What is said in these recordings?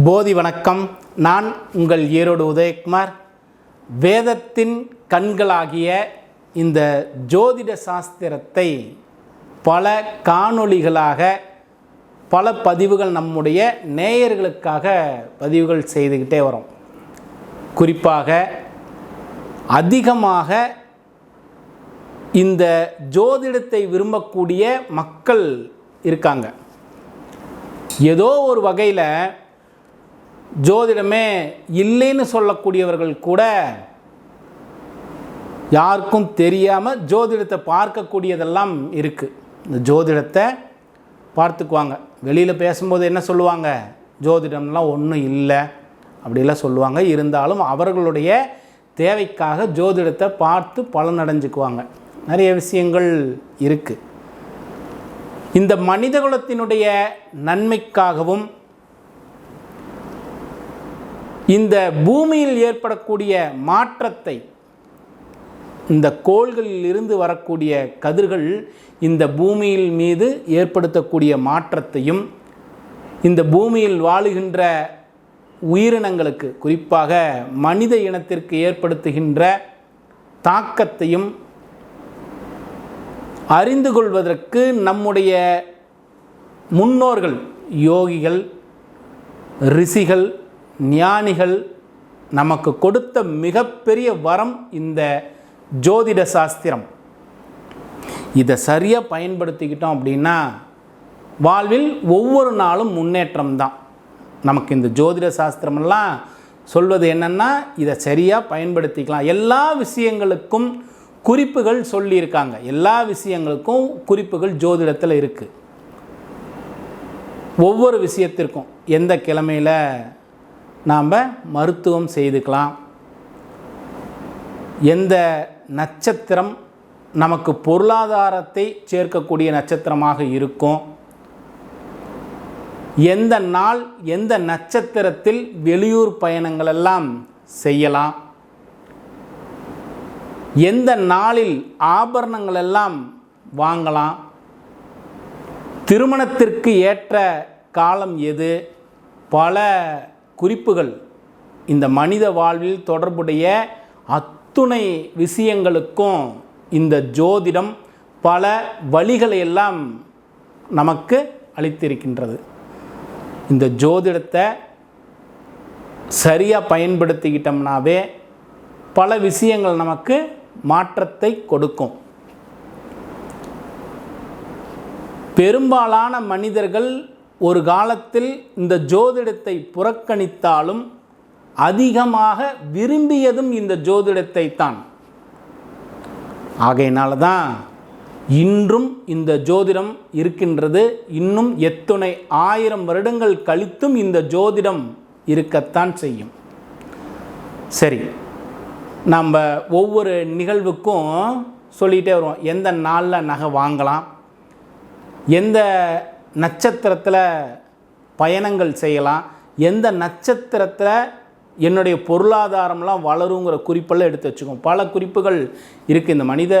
போதி வணக்கம். நான் உங்கள் ஈரோடு உதயகுமார். வேதத்தின் கண்களாகிய இந்த ஜோதிட சாஸ்திரத்தை பல காணொளிகளாக பல பதிவுகள் நம்முடைய நேயர்களுக்காக பதிவுகள் செய்துக்கிட்டே வரோம். குறிப்பாக அதிகமாக இந்த ஜோதிடத்தை விரும்பக்கூடிய மக்கள் இருக்காங்க. ஏதோ ஒரு வகையில் ஜோதிடமே இல்லைன்னு சொல்லக்கூடியவர்கள் கூட யாருக்கும் தெரியாமல் ஜோதிடத்தை பார்க்கக்கூடியதெல்லாம் இருக்குது இந்த ஜோதிடத்தை பார்த்துக்குவாங்க. வெளியில் பேசும்போது என்ன சொல்லுவாங்க? ஜோதிடம்லாம் ஒன்றும் இல்லை அப்படிலாம் சொல்லுவாங்க. இருந்தாலும் அவர்களுடைய தேவைக்காக ஜோதிடத்தை பார்த்து பலனடைஞ்சுக்குவாங்க. நிறைய விஷயங்கள் இருக்குது இந்த மனிதகுலத்தினுடைய நன்மைக்காகவும் இந்த பூமியில் ஏற்படக்கூடிய மாற்றத்தை இந்த கோள்களில் இருந்து வரக்கூடிய கதிர்கள் இந்த பூமியில் மீது ஏற்படுத்தக்கூடிய மாற்றத்தையும் இந்த பூமியில் வாழுகின்ற உயிரினங்களுக்கு குறிப்பாக மனித இனத்திற்கு ஏற்படுத்துகின்ற தாக்கத்தையும் அறிந்து கொள்வதற்கு நம்முடைய முன்னோர்கள் யோகிகள் ரிஷிகள் ஞானிகள் நமக்கு கொடுத்த மிகப்பெரிய வரம் இந்த ஜோதிட சாஸ்திரம். இதை சரியாக பயன்படுத்திக்கிட்டோம் அப்படின்னா வாழ்வில் ஒவ்வொரு நாளும் முன்னேற்றம் தான். நமக்கு இந்த ஜோதிட சாஸ்திரமெல்லாம் சொல்வது என்னென்னா இதை சரியாக பயன்படுத்திக்கலாம். எல்லா விஷயங்களுக்கும் குறிப்புகள் சொல்லியிருக்காங்க. எல்லா விஷயங்களுக்கும் குறிப்புகள் ஜோதிடத்தில் இருக்குது ஒவ்வொரு விஷயத்திற்கும் எந்த கிழமையில் நாம் மருத்துவம் செய்துக்கலாம். எந்த நட்சத்திரம் நமக்கு பொருளாதாரத்தை சேர்க்கக்கூடிய நட்சத்திரமாக இருக்கும். எந்த நாள் எந்த நட்சத்திரத்தில் வெளியூர் பயணங்கள் எல்லாம் செய்யலாம். எந்த நாளில் ஆபரணங்கள் எல்லாம் வாங்கலாம். திருமணத்திற்கு ஏற்ற காலம் எது? பல குறிப்புகள். இந்த மனித வாழ்வில் தொடர்புடைய அத்துணை விஷயங்களுக்கும் இந்த ஜோதிடம் பல வழிகளை எல்லாம் நமக்கு அளித்திருக்கின்றது. இந்த ஜோதிடத்தை சரியாக பயன்படுத்திக்கிட்டோம்னாவே பல விஷயங்கள் நமக்கு மாற்றத்தை கொடுக்கும். பெரும்பாலான மனிதர்கள் ஒரு காலத்தில் இந்த ஜோதிடத்தை புறக்கணித்தாலும் அதிகமாக விரும்பியதும் இந்த ஜோதிடத்தை தான் ஆகையினால தான் இன்றும் இந்த ஜோதிடம் இருக்கின்றது. இன்னும் எத்துணை ஆயிரம் வருடங்கள் கழித்தும் இந்த ஜோதிடம் இருக்கத்தான் செய்யும். சரி நம்ம ஒவ்வொரு நிகழ்வுக்கும் சொல்லிகிட்டே வருவோம். எந்த நாளில் நகை வாங்கலாம்? எந்த நட்சத்திரத்தில் பயணங்கள் செய்யலாம். எந்த நட்சத்திரத்தில் என்னுடைய பொருளாதாரம்லாம் வளருங்கிற குறிப்பெல்லாம் எடுத்து வச்சுக்கோம் பல குறிப்புகள் இருக்குது இந்த மனித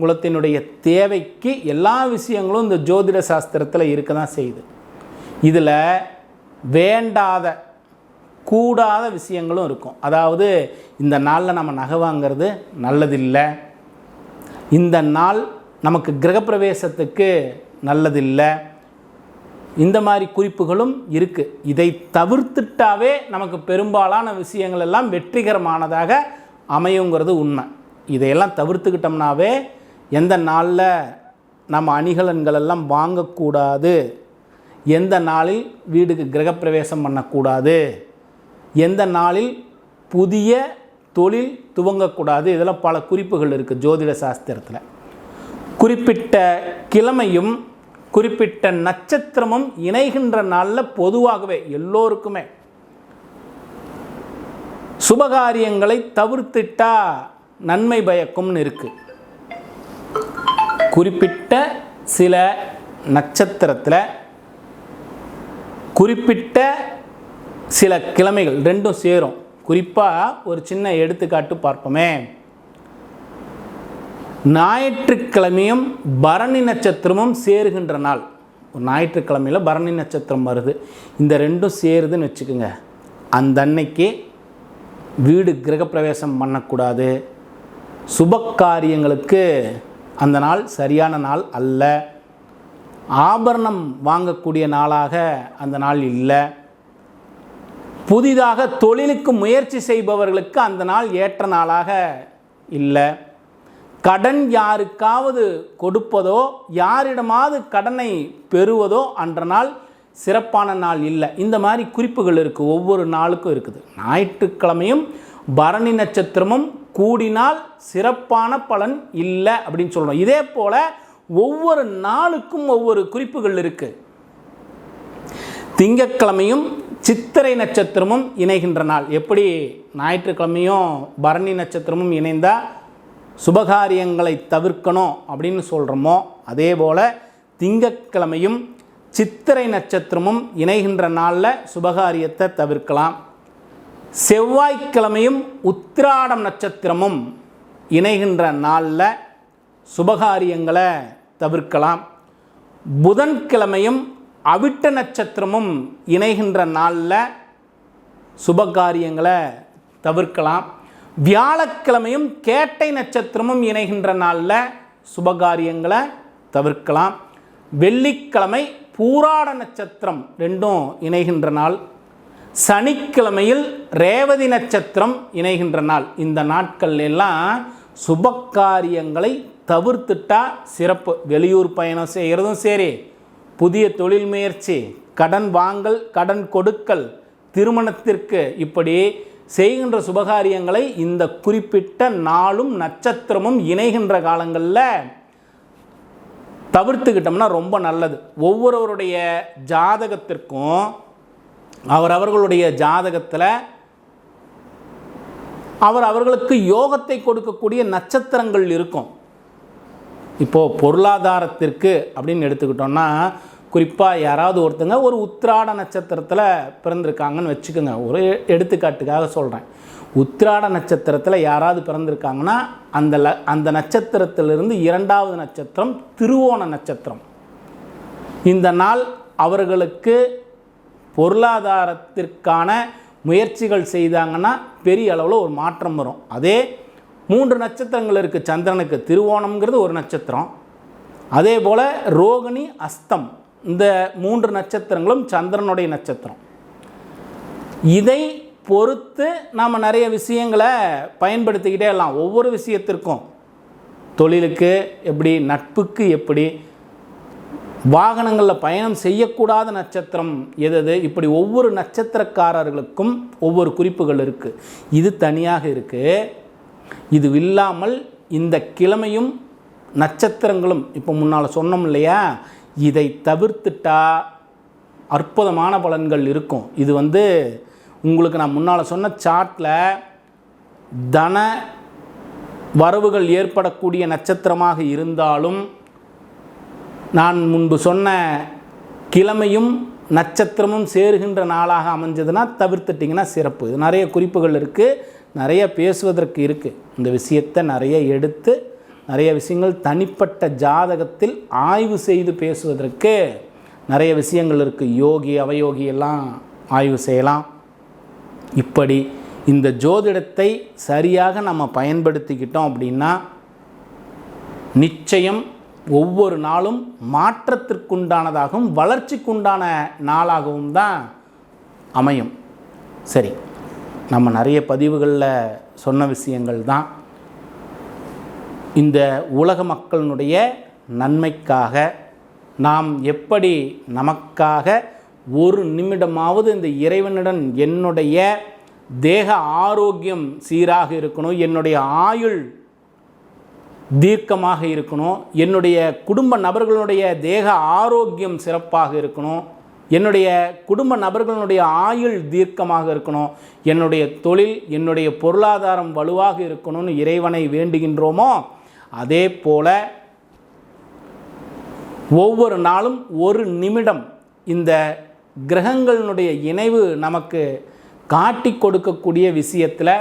குலத்தினுடைய தேவைக்கு எல்லா விஷயங்களும் இந்த ஜோதிட சாஸ்திரத்தில் இருக்க தான் செய்யுது. இதில் வேண்டாத கூடாத விஷயங்களும் இருக்கும். அதாவது இந்த நாளில் நம்ம நகை வாங்கிறது நல்லதில்லை. இந்த நாள் நமக்கு கிரகப்பிரவேசத்துக்கு நல்லதில்லை. இந்த மாதிரி குறிப்புகளும் இருக்குது இதை தவிர்த்துட்டாவே நமக்கு பெரும்பாலான விஷயங்கள் எல்லாம் வெற்றிகரமானதாக அமையுங்கிறது உண்மை. இதையெல்லாம் தவிர்த்துக்கிட்டோம்னாவே எந்த நாளில் நம்ம அணிகலன்கள் எல்லாம் வாங்கக்கூடாது எந்த நாளில் வீடுக்கு கிரகப்பிரவேசம் பண்ணக்கூடாது எந்த நாளில் புதிய தொழில் துவங்கக்கூடாது இதெல்லாம் பல குறிப்புகள் இருக்குது ஜோதிட சாஸ்திரத்தில். குறிப்பிட்ட கிழமையும் குறிப்பிட்ட நட்சத்திரமும் இணைகின்ற நாளில் பொதுவாகவே எல்லோருக்குமே. சுபகாரியங்களை தவிர்த்துட்டா நன்மை பயக்கும்னு இருக்கு. குறிப்பிட்ட சில நட்சத்திரத்தில் குறிப்பிட்ட சில கிழமைகள் ரெண்டும் சேரும். குறிப்பாக ஒரு சின்ன எடுத்துக்காட்டு பார்ப்போமே. ஞாயிற்றுக்கிழமையும் பரணி நட்சத்திரமும் சேருகின்ற நாள். ஒரு ஞாயிற்றுக்கிழமையில் பரணி நட்சத்திரம் வருது. இந்த ரெண்டும் சேருதுன்னு வச்சுக்கோங்க. அந்த அன்னைக்கு வீடு கிரகப்பிரவேசம் பண்ணக்கூடாது. சுப காரியங்களுக்கு அந்த நாள் சரியான நாள் அல்ல. ஆபரணம் வாங்கக்கூடிய நாளாக அந்த நாள் இல்லை. புதிதாக தொழிலுக்கு முயற்சி செய்பவர்களுக்கு அந்த நாள் ஏற்ற நாளாக இல்லை. கடன் யாருக்காவது கொடுப்பதோ யாரிடமாவது கடனை பெறுவதோ அன்ற நாள் சிறப்பான நாள் இல்லை. இந்த மாதிரி குறிப்புகள் இருக்குது ஒவ்வொரு நாளுக்கும் இருக்குது. ஞாயிற்றுக்கிழமையும் பரணி நட்சத்திரமும் கூடினால் சிறப்பான பலன் இல்லை அப்படின்னு சொல்கிறோம் இதே போல் ஒவ்வொரு நாளுக்கும் ஒவ்வொரு குறிப்புகள் இருக்குது திங்கட்கிழமையும் சித்திரை நட்சத்திரமும் இணைகின்ற நாள். எப்படி? ஞாயிற்றுக்கிழமையும் பரணி நட்சத்திரமும் இணைந்தால் சுபகாரியங்களை தவிர்க்கணும் அப்படின்னு சொல்கிறோமோ அதே போல் திங்கக்கிழமையும் சித்திரை நட்சத்திரமும் இணைகின்ற நாளில் சுபகாரியத்தை தவிர்க்கலாம். செவ்வாய்க்கிழமையும் உத்திராடம் நட்சத்திரமும் இணைகின்ற நாளில் சுபகாரியங்களை தவிர்க்கலாம். புதன்கிழமையும் அவிட்ட நட்சத்திரமும் இணைகின்ற நாளில் சுபகாரியங்களை தவிர்க்கலாம். வியாழக்கிழமையும் கேட்டை நட்சத்திரமும் இணைகின்ற நாளில் சுபகாரியங்களை தவிர்க்கலாம். வெள்ளிக்கிழமை பூராட நட்சத்திரம் ரெண்டும் இணைகின்ற நாள். சனிக்கிழமையில் ரேவதி நட்சத்திரம் இணைகின்ற நாள். இந்த நாட்கள் எல்லாம் சுபகாரியங்களை தவிர்த்துட்டா சிறப்பு. வெளியூர் பயணம் செய்கிறதும் சரி புதிய தொழில் முயற்சி கடன் வாங்கல் கடன் கொடுக்கல் திருமணத்திற்கு இப்படி செய்கின்ற சுபகாரியங்களை இந்த குறிப்பிட்ட நாளும் நட்சத்திரமும் இணைகின்ற காலங்களில் தவிர்த்துக்கிட்டோம்னா ரொம்ப நல்லது. ஒவ்வொருவருடைய ஜாதகத்திற்கும் அவர் அவர்களுடைய ஜாதகத்தில் அவர் அவர்களுக்கு யோகத்தை கொடுக்கக்கூடிய நட்சத்திரங்கள் இருக்கும். இப்போது பொருளாதாரத்திற்கு அப்படின்னு எடுத்துக்கிட்டோம்னா குறிப்பாக யாராவது ஒருத்தங்க ஒரு உத்திராட நட்சத்திரத்தில் பிறந்திருக்காங்கன்னு வச்சுக்கோங்க. ஒரு எடுத்துக்காட்டுக்காக சொல்கிறேன் உத்திராட நட்சத்திரத்தில் யாராவது பிறந்திருக்காங்கன்னா அந்த ல அந்த நட்சத்திரத்திலிருந்து இரண்டாவது நட்சத்திரம் திருவோண நட்சத்திரம். இந்த நாள் அவர்களுக்கு பொருளாதாரத்திற்கான முயற்சிகள் செய்தாங்கன்னா பெரிய அளவில் ஒரு மாற்றம் வரும். அதே மூன்று நட்சத்திரங்கள் இருக்குது சந்திரனுக்கு திருவோணம்ங்கிறது ஒரு நட்சத்திரம். அதே போல் ரோகிணி அஸ்தம். இந்த மூன்று நட்சத்திரங்களும் சந்திரனுடைய நட்சத்திரம். இதை பொறுத்து நாம் நிறைய விஷயங்களை பயன்படுத்திக்கிட்டே எல்லாம் ஒவ்வொரு விஷயத்திற்கும் தொழிலுக்கு எப்படி நட்புக்கு எப்படி வாகனங்களில் பயணம் செய்யக்கூடாத நட்சத்திரம் எது இப்படி ஒவ்வொரு நட்சத்திரக்காரர்களுக்கும் ஒவ்வொரு குறிப்புகள் இருக்குது இது தனியாக இருக்குது இது இல்லாமல் இந்த கிழமையும் நட்சத்திரங்களும் இப்போ முன்னால் சொன்னோம் இல்லையா? இதை தவிர்த்துட்டா அற்புதமான பலன்கள் இருக்கும். இது வந்து உங்களுக்கு நான் முன்னால் சொன்ன சார்ட்டில் தன வரவுகள் ஏற்படக்கூடிய நட்சத்திரமாக இருந்தாலும் நான் முன்பு சொன்ன கிழமையும் நட்சத்திரமும் சேருகின்ற நாளாக அமைஞ்சதுன்னா தவிர்த்துட்டிங்கன்னா சிறப்பு. இது நிறைய குறிப்புகள் இருக்குது நிறைய பேசுவதற்கு இருக்குது இந்த விஷயத்தை நிறைய எடுத்து நிறைய விஷயங்கள் தனிப்பட்ட ஜாதகத்தில் ஆய்வு செய்து பேசுவதற்கு நிறைய விஷயங்கள் இருக்குது யோகி அவயோகி எல்லாம் ஆய்வு செய்யலாம். இப்படி இந்த ஜோதிடத்தை சரியாக நம்ம பயன்படுத்திக்கிட்டோம் அப்படின்னா நிச்சயம் ஒவ்வொரு நாளும் மாற்றத்திற்குண்டானதாகவும் வளர்ச்சிக்குண்டான நாளாகவும் தான் அமையும். சரி நம்ம நிறைய பதிவுகளில் சொன்ன விஷயங்கள் தான். இந்த உலக மக்களினுடைய நன்மைக்காக நாம் எப்படி நமக்காக ஒரு நிமிடமாவது இந்த இறைவனுடன் என்னுடைய தேக ஆரோக்கியம் சீராக இருக்கணும் என்னுடைய ஆயுள் தீர்க்கமாக இருக்கணும் என்னுடைய குடும்ப நபர்களுடைய தேக ஆரோக்கியம் சிறப்பாக இருக்கணும் என்னுடைய குடும்ப நபர்களுடைய ஆயுள் தீர்க்கமாக இருக்கணும் என்னுடைய தொழில் என்னுடைய பொருளாதாரம் வலுவாக இருக்கணும்னு இறைவனை வேண்டுகின்றோமோ அதே போல் ஒவ்வொரு நாளும் ஒரு நிமிடம் இந்த கிரகங்களினுடைய இணைவு நமக்கு காட்டி கொடுக்கக்கூடிய விஷயத்தில்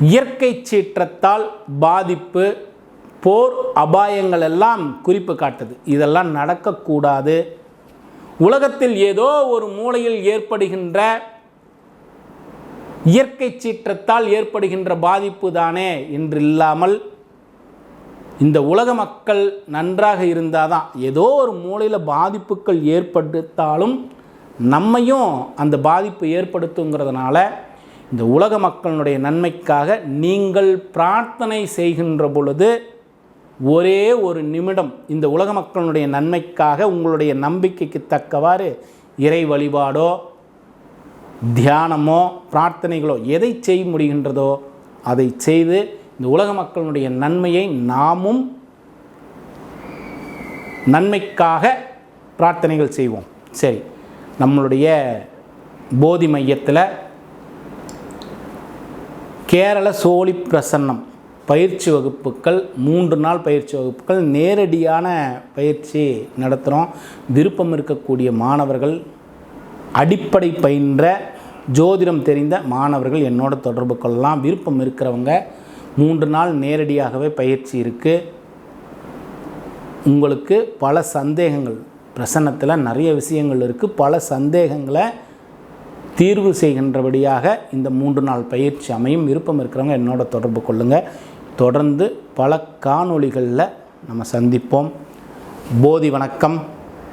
இயற்கை சீற்றத்தால் பாதிப்பு போர் அபாயங்கள் எல்லாம் குறிப்பு காட்டுது. இதெல்லாம் நடக்கக்கூடாது. உலகத்தில் ஏதோ ஒரு மூலையில் ஏற்படுகின்ற இயற்கை சீற்றத்தால் ஏற்படுகின்ற பாதிப்பு தானே என்று இல்லாமல் இந்த உலக மக்கள் நன்றாக இருந்தால் தான் ஏதோ ஒரு மூலையில் பாதிப்புகள் ஏற்படுத்தாலும் நம்மையும் அந்த பாதிப்பு ஏற்படுத்துங்கிறதுனால இந்த உலக மக்களுடைய நன்மைக்காக நீங்கள் பிரார்த்தனை செய்கின்ற பொழுது ஒரே ஒரு நிமிடம் இந்த உலக மக்களுடைய நன்மைக்காக உங்களுடைய நம்பிக்கைக்கு தக்கவாறு இறை வழிபாடோ தியானமோ பிரார்த்தனைகளோ எதை செய்ய முடிகின்றதோ அதை செய்து இந்த உலக மக்களுடைய நன்மையை நாமும் நன்மைக்காக பிரார்த்தனைகள் செய்வோம். சரி நம்மளுடைய போதி மையத்தில் கேரள சோழி பிரசன்னம் பயிற்சி வகுப்புகள் மூன்று நாள் பயிற்சி வகுப்புகள் நேரடியான பயிற்சி நடத்துகிறோம் விருப்பம் இருக்கக்கூடிய மாணவர்கள் அடிப்படை பயின்ற ஜோதிடம் தெரிந்த மாணவர்கள் என்னோட தொடர்பு கொள்ளலாம். விருப்பம் இருக்கிறவங்க மூன்று நாள் நேரடியாகவே பயிற்சி இருக்குது உங்களுக்கு பல சந்தேகங்கள் பிரசன்னத்தில் நிறைய விஷயங்கள் இருக்குது பல சந்தேகங்களை தீர்வு செய்கின்றபடியாக இந்த மூன்று நாள் பயிற்சி அமையும். விருப்பம் இருக்கிறவங்க என்னோட தொடர்பு கொள்ளுங்கள் தொடர்ந்து பல காணொளிகளில் நம்ம சந்திப்போம். போதி வணக்கம்.